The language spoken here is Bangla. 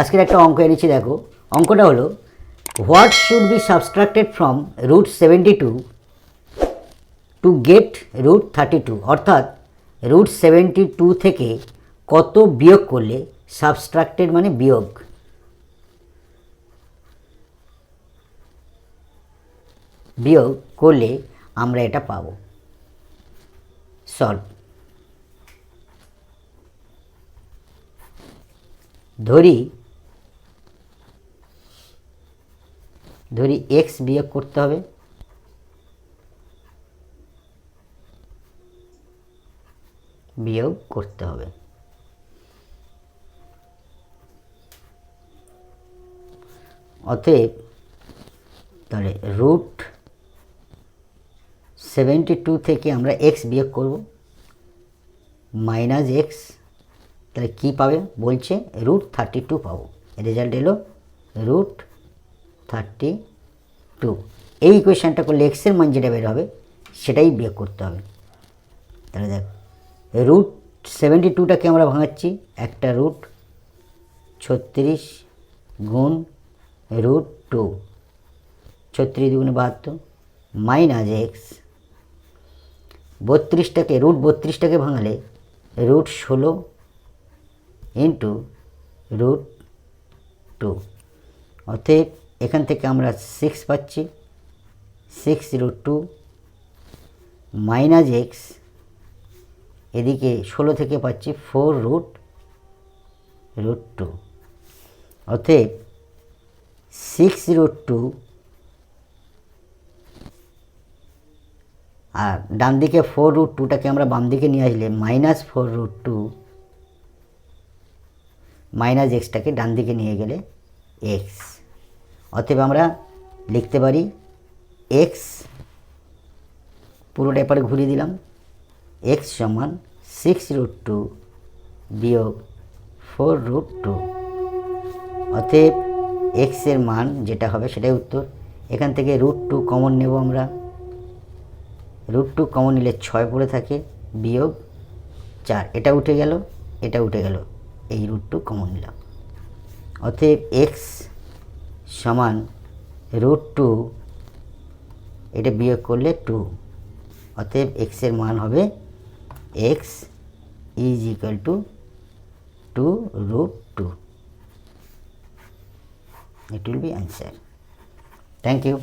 আজকের একটা অঙ্ক এনেছি, দেখো। অঙ্কটা হলো, what should be subtracted from root seventy two to get root thirty two? অর্থাৎ রুট সেভেন্টি টু থেকে কত বিয়োগ করলে সাবস্ট্রাক্টেড মানে বিয়োগ? বিয়োগ করলে আমরা এটা পাবো। সলভ। ধরি ধরি এক্স বিয়োগ করতে হবে। বিয়োগ করতে হবে। অতএব তাহলে রুট সেভেন্টি টু থেকে আমরা এক্স বিয়োগ করব। মাইনাস এক্স তাহলে কী পাবে? বলছে রুট থার্টি টু পাবো রেজাল্ট এলো রুট থার্টি টু এই ইকুয়েশানটা করলে এক্সের মান যেটা বের হবে, সেটাই বিয়োগ করতে হবে। তাহলে দেখ রুট সেভেন্টি টুটাকে আমরা ভাঙাচ্ছি, একটা রুট ছত্রিশ গুণ রুট টু ছত্রিশ দুগুণে বাহাত্তর মাইনাস এক্স বত্রিশটাকে রুট বত্রিশটাকে ভাঙালে রুট ষোলো ইন্টু রুট টু অতএব এখান থেকে আমরা সিক্স পাচ্ছি। Six root two minus x এদিকে ষোলো থেকে পাচ্ছি ফোর রুট রুট টু অতএব সিক্স রুট টু আর ডান দিকে ফোর রুট টুটাকে আমরা বাম দিকে নিয়ে আসলে minus four root two minus এক্সটাকে ডান দিকে নিয়ে গেলে এক্স অতএব আমরা লিখতে পারি এক্স পুরোটা এপারে ঘুরিয়ে দিলাম এক্স সমান সিক্স রুট টু বিয়োগ ফোর রুট টু অতএব এক্সের মান যেটা হবে সেটাই উত্তর। এখান থেকে রুট টু কমন নেব আমরা। রুট টু কমন নিলে ছয় পড়ে থাকে, বিয়োগ চার। এটা উঠে গেল, এটা উঠে গেল। এই রুট টু কমন নিলাম। অতএব এক্স সমান রুট টু, এটা বিয়োগ করলে টু। অতএব এক্সের মান হবে x is equal to two root two it will be answer thank you